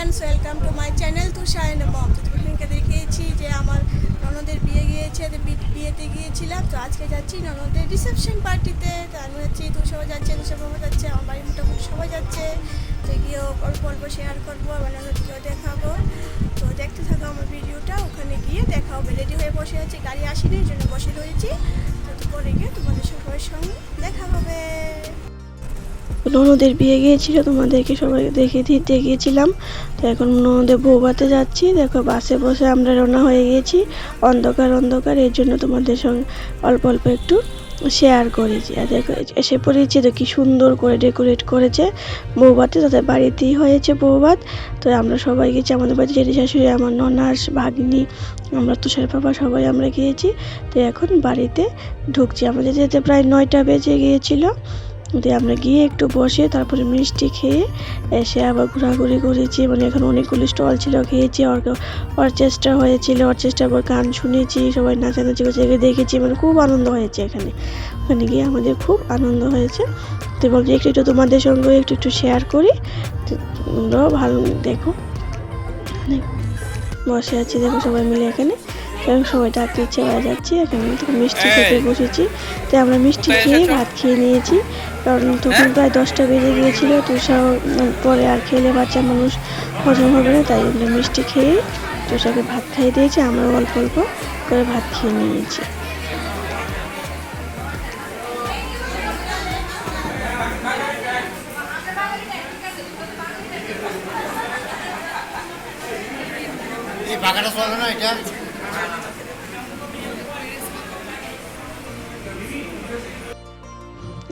Friends welcome to my channel Tushayan মম তো তোমাদেরকে দেখিয়েছি যে আমার ননদের বিয়ে গিয়েছে, তো বিয়েতে গিয়েছিলাম। তো আজকে যাচ্ছি ননদের রিসেপশন পার্টিতে তো আমি যাচ্ছি তুষাও যাচ্ছে তুষাবাবু যাচ্ছে, আমার বাড়ির মোটামুটি সবাই যাচ্ছে। তো গিয়েও অল্প অল্প শেয়ার করব, আবার ননদকেও দেখাবো। তো দেখতে থাকো আমার ভিডিওটা ওখানে গিয়ে দেখা হবে রেডি হয়ে বসে আছি, গাড়ি আসেনি, এই জন্য বসে রয়েছি। তো পরে গিয়ে তোমাদের সবার সঙ্গে দেখা হবে। ননদের বিয়ে গিয়েছিল, তোমাদেরকে সবাইকে দেখিয়ে দিতে গিয়েছিলাম তো এখন ননদের বৌবাতে যাচ্ছি। দেখো, বাসে বসে আমরা রওনা হয়ে গিয়েছি। অন্ধকার অন্ধকার, এর জন্য তোমাদের সঙ্গে অল্প অল্প একটু শেয়ার করেছি আর দেখো এসে পড়েছি তো কি সুন্দর করে ডেকোরেট করেছে বৌবাতে তাদের বাড়িতেই হয়েছে বৌবাত তো আমরা সবাই গেছি, আমাদের বাড়িতে জেঠি শাশুড়ি, আমার ননাস, ভাগ্নি, আমরা তুষার বাবা সবাই আমরা গিয়েছি। তো এখন বাড়িতে ঢুকছি। আমাদের যেতে প্রায় নয়টা বেজে গিয়েছিল। দিয়ে আমরা গিয়ে একটু বসে তারপরে মিষ্টি খেয়ে এসে আবার ঘোরাঘুরি করেছি। মানে এখানে অনেকগুলি স্টল ছিল খেয়েছি অর্কেস্ট্রা হয়েছিল অর্কেস্ট্রা আবার গান শুনেছি সবাই নাচানাচি করছে দেখেছি মানে খুব আনন্দ হয়েছে এখানে। ওখানে গিয়ে আমাদের খুব আনন্দ হয়েছে। তো বলছি একটু একটু তোমাদের সঙ্গে একটু একটু শেয়ার করি। তোমরাও ভালো দেখো। বসে আছি দেখো সবাই মিলে এখানে। এবং সবাই ডাকতে ইচ্ছে হয়ে যাচ্ছে এখানে মিষ্টি খেতে বসেছি। তো আমরা মিষ্টি খেয়ে ভাত খেয়ে নিয়েছি। কারণ তখন প্রায় দশটা বেজে গিয়েছিল তুষাও পরে আর খেলে বাচ্চা মানুষ হজম হবে না, তাই জন্য মিষ্টি খেয়ে তুষাকে ভাত খাইয়ে দিয়েছি, আমরাও অল্প অল্প করে ভাত খেয়ে নিয়েছি। এই পাখাটা চলে না এটা?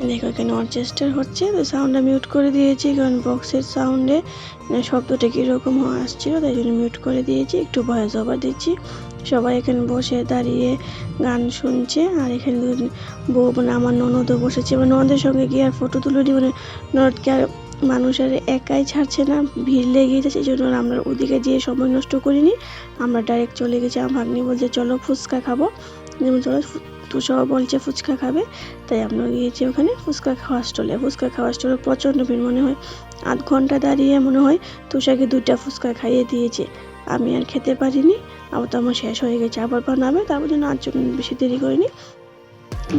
দেখো এখানে অর্কেস্ট্রার হচ্ছে, তো সাউন্ডটা মিউট করে দিয়েছি, কারণ বক্সের সাউন্ডে শব্দটা কীরকম আসছিল, তাই জন্য মিউট করে দিয়েছি, একটু ভয়েস ওভার দিচ্ছি। সবাই এখানে বসে দাঁড়িয়ে গান শুনছে, আর এখানে বউ মানে আমার ননদও বসেছে। এবার ননদের সঙ্গে গিয়ে আর ফটো তুলে মানে ননদকে আর মানুষের একাই ছাড়ছে না, ভিড় লেগে যাচ্ছে এই জন্য আমরা ওদিকে যেয়ে সময় নষ্ট করিনি। আমরা ডাইরেক্ট চলে গেছি, আমার ভাগ্নি বলছে, চলো ফুচকা খাব। যেমন চলো তুষাও বলছে, ফুচকা খাবে। তাই আমরা গিয়েছি ওখানে ফুচকা খাওয়া স্টলে। ফুচকা খাওয়া স্টলে প্রচণ্ড ভিড় মনে হয়। আধ ঘণ্টা দাঁড়িয়ে মনে হয় তুষাকে দুইটা ফুচকা খাইয়ে দিয়েছে। আমি আর খেতে পারিনি, আবার তো আমার শেষ হয়ে গেছে। আবার বানাবে তারপর জন্য আর বেশি দেরি করিনি।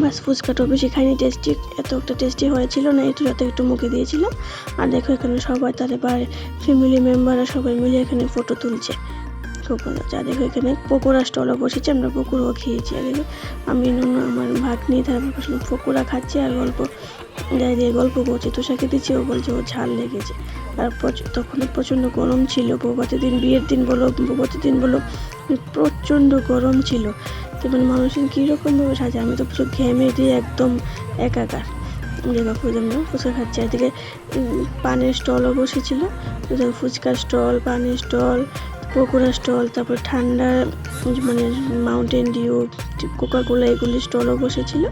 বাস ফুচকাটাও বেশি খাইনি, টেস্টি, এত একটা টেস্টি হয়েছিল না, একটু যত একটু মুখে দিয়েছিলাম। আর দেখো এখানে সবাই তাদের বাড়ি ফ্যামিলি মেম্বাররা সবাই মিলে এখানে ফটো তুলছে। ভালো যা দেখো, এখানে পকোড়া স্টলও বসেছে, আমরা পকোড়াও খেয়েছি। আর আমি নুন, আমার ভাগ নিয়ে তারপর বসলাম পকোড়া খাচ্ছি আর গল্প, যাই দিয়ে গল্প করছে। তুষাকে দিচ্ছি ও বলছে ও ঝাল লেগেছে। আর তখন প্রচণ্ড গরম ছিল বৌভাতের দিন বিয়ের দিন বলো দিন বলো, প্রচণ্ড গরম ছিল। তো মানে মানুষজন কীরকমভাবে সাজে, আমি তো পুরো ঘেমে দিয়ে একদম একাকার। দেখো ফুচকা ফুচকা খাচ্ছি। এদিকে পানের স্টলও বসেছিল ফুচকার স্টল পানের স্টল পকোড়া স্টল, তারপর ঠান্ডা মানে মাউন্টেন ডিউ কোকাকোলা এগুলি স্টলও বসেছিল।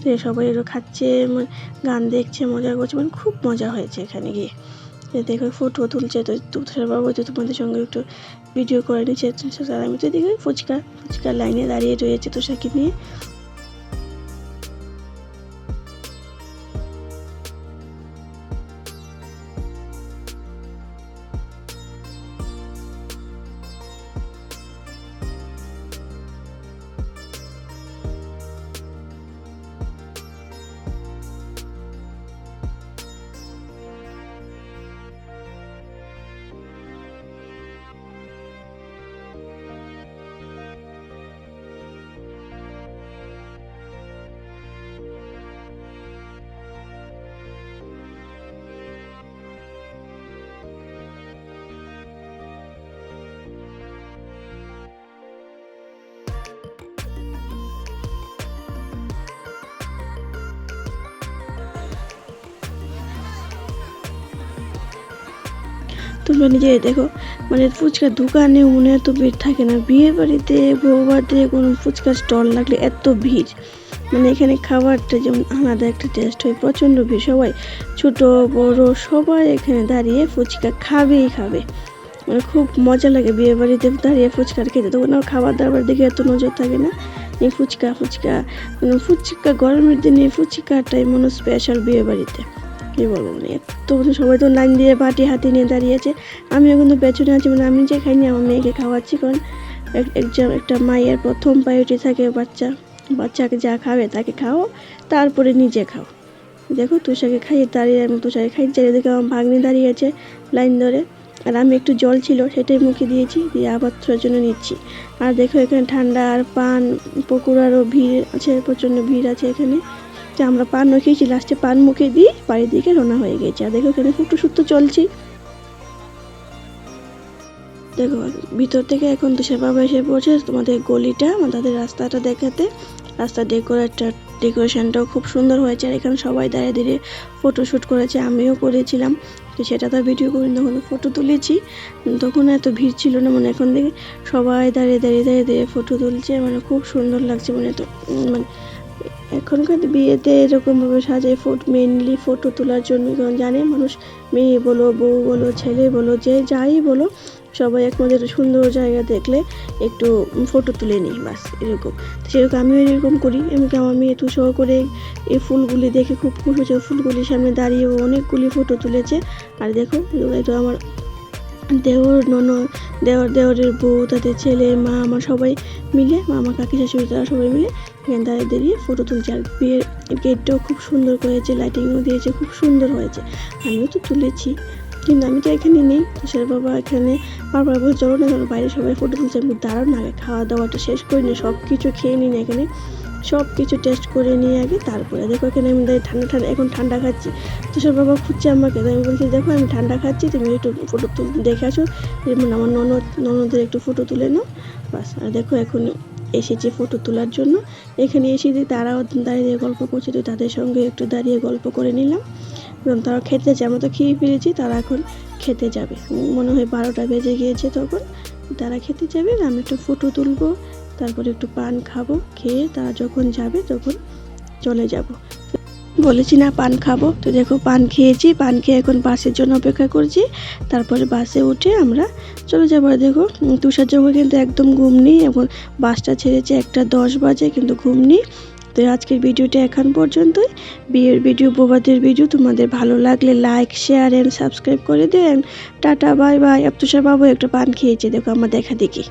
তো সবাই এগুলো খাচ্ছে মানে গান দেখছে, মজা করছে মানে খুব মজা হয়েছে এখানে গিয়ে। দেখো ফটো তুলছে, তো তুষার বাবু, তো তোমাদের সঙ্গে একটু ভিডিও করে নিচ্ছে। আমি তো দেখি ফুচকা ফুচকার লাইনে দাঁড়িয়ে রয়েছে তুষাকে নিয়ে। তোমরা নিজে দেখো মানে ফুচকার দোকানে মনে এত ভিড় থাকে না। বিয়ে বাড়িতে বৌবাতে কোনো ফুচকার স্টল লাগলে এত ভিড়। মানে এখানে খাবারটা যেমন আলাদা একটা টেস্ট হয়, প্রচণ্ড ভিড়। সবাই ছোট, বড়, সবাই এখানে দাঁড়িয়ে ফুচকা খাবেই খাবে। মানে খুব মজা লাগে বিয়ে বাড়িতে দাঁড়িয়ে ফুচকার খেতে। তখন আমার খাবার দাবার দিকে এত নজর থাকে না এই ফুচকা ফুচকা। মানে ফুচকা, গরমের দিনে ফুচকাটাই মনে স্পেশাল বিয়ে বাড়িতে। কী বলব মানে। এত সবাই তো লাইন দিয়ে বাটি হাতে নিয়ে দাঁড়িয়েছে। আমিও কিন্তু পেছনে আছি মানে আমি যে খাইনি, আমার মেয়েকে খাওয়াচ্ছি, কারণ এক- একজন একটা মায়ের প্রথম প্রায়োরিটি থাকে বাচ্চা। বাচ্চাকে যা খাবে তাকে খাও, তারপরে নিজে খাও। দেখো তুষাকে খাইয়ে দাঁড়িয়ে, আমি তুষাকে খাই চারিদিকে আমার ভাগ্নি দাঁড়িয়ে আছে লাইন ধরে। আর আমি একটু জল ছিল, সেটাই মুখে দিয়েছি, দিয়ে আবার তোর জন্য নিচ্ছি। আর দেখো, এখানে ঠান্ডা আর পান পকোড়ারও ভিড় আছে, প্রচণ্ড ভিড় আছে এখানে। তো আমরা পান খেয়েছি লাস্টে পান মুখে দিয়ে বাড়ির দিকে রোনা হয়ে গেছে। আর দেখো এখানে ফুটো চলছি। দেখো, ভিতর থেকে এখন তুষার বাবা এসে পড়ছে তোমাদের গলিটা মানে তাদের রাস্তাটা দেখাতে। রাস্তা ডেকোরেটটা ডেকোরেশনটাও খুব সুন্দর হয়েছে। আর এখানে সবাই দাঁড়িয়ে দাঁড়িয়ে ফটো শ্যুট করেছে, আমিও করেছিলাম। তো সেটা তো ভিডিও করি তখন ফটো তুলেছি। তখন এত ভিড় ছিল না মানে এখন দেখে সবাই দাঁড়িয়ে দাঁড়িয়ে দাঁড়িয়ে দাঁড়িয়ে ফটো তুলছে। মানে খুব সুন্দর লাগছে মানে তো মানে এখনকার বিয়েতে এরকমভাবে সাজায় ফটো মেনলি ফটো তোলার জন্য। কারণ জানে মানুষ, মেয়ে বলো, বউ বলো, ছেলে বলো, যে যাই বলো, সবাই একমাত্র একটা সুন্দর জায়গা দেখলে একটু ফটো তুলে নিই, বাস, এরকম। সেরকম আমিও এরকম করি। এমনকি আমার মেয়ে তুষাও করে এই ফুলগুলি দেখে খুব খুশি হয়েছে। ফুলগুলির সামনে দাঁড়িয়ে অনেকগুলি ফটো তুলেছে। আর দেখো এটা আমার দেওর নন দেওর দেওরের বউ, তাদের ছেলে, মা, আমার সবাই মিলে, মামা, কাকি, শাশুড়ি, তারা সবাই মিলে এখানে দাঁড়িয়ে দাঁড়িয়ে ফটো তুলছে। আর বিয়ের গেটটাও খুব সুন্দর করেছে লাইটিংও দিয়েছে, খুব সুন্দর হয়েছে। আমিও তো তুলেছি, কিন্তু আমি তো এখানে নেই। তুষার বাবা এখানে বারবার বলে চলো না বাইরে সবাই ফটো তুলছে। আমি দাঁড়াও না, আগে খাওয়া দাওয়াটা শেষ করি না সব কিছু খেয়ে নিন এখানে। সব কিছু টেস্ট করে নিয়ে আগে তারপরে দেখো এখানে আমি ঠান্ডা ঠান্ডা এখন ঠান্ডা খাচ্ছি। তুষার বাবা খুঁজছে আমাকে আমি বলছি, দেখো, আমি ঠান্ডা খাচ্ছি, তুমি একটু ফটো তুল দেখে আসো। আমার ননদ ননদের একটু ফটো তুলে নাও। বাস, আর দেখো এখন এসেছি ফটো তোলার জন্য। এখানে এসে দিয়ে তারাও দাঁড়িয়ে গল্প করছে, তো তাদের সঙ্গে একটু দাঁড়িয়ে গল্প করে নিলাম। এবং তারা খেতে যাচ্ছে, আমরা তো খেয়ে ফিরেছি তারা এখন খেতে যাবে। মনে হয় বারোটা বেজে গিয়েছে তখন, তারা খেতে যাবে, আমি একটু ফটো তুলবো। তারপরে একটু পান খাব, খেয়ে তারা যখন যাবে তখন চলে যাব। বলেছি, না, পান খাব। তো দেখো, পান খেয়েছি, পান খেয়ে এখন বাসের জন্য অপেক্ষা করছি। তারপরে বাসে উঠে আমরা চলে যাব। দেখো তুষার চোখে কিন্তু একদম ঘুম নেই। এখন বাসটা ছেড়েছে একটা দশ বাজে, কিন্তু ঘুম নেই। তো আজকের ভিডিওটা এখন পর্যন্তই। বিয়ের ভিডিও বোবাদের ভিডিও তোমাদের ভালো লাগলে লাইক, শেয়ার অ্যান্ড সাবস্ক্রাইব করে দিও। Tata, bye bye. তুষার বাবু একটা পান খেয়েছে, দেখো, আমার দেখা দেখি।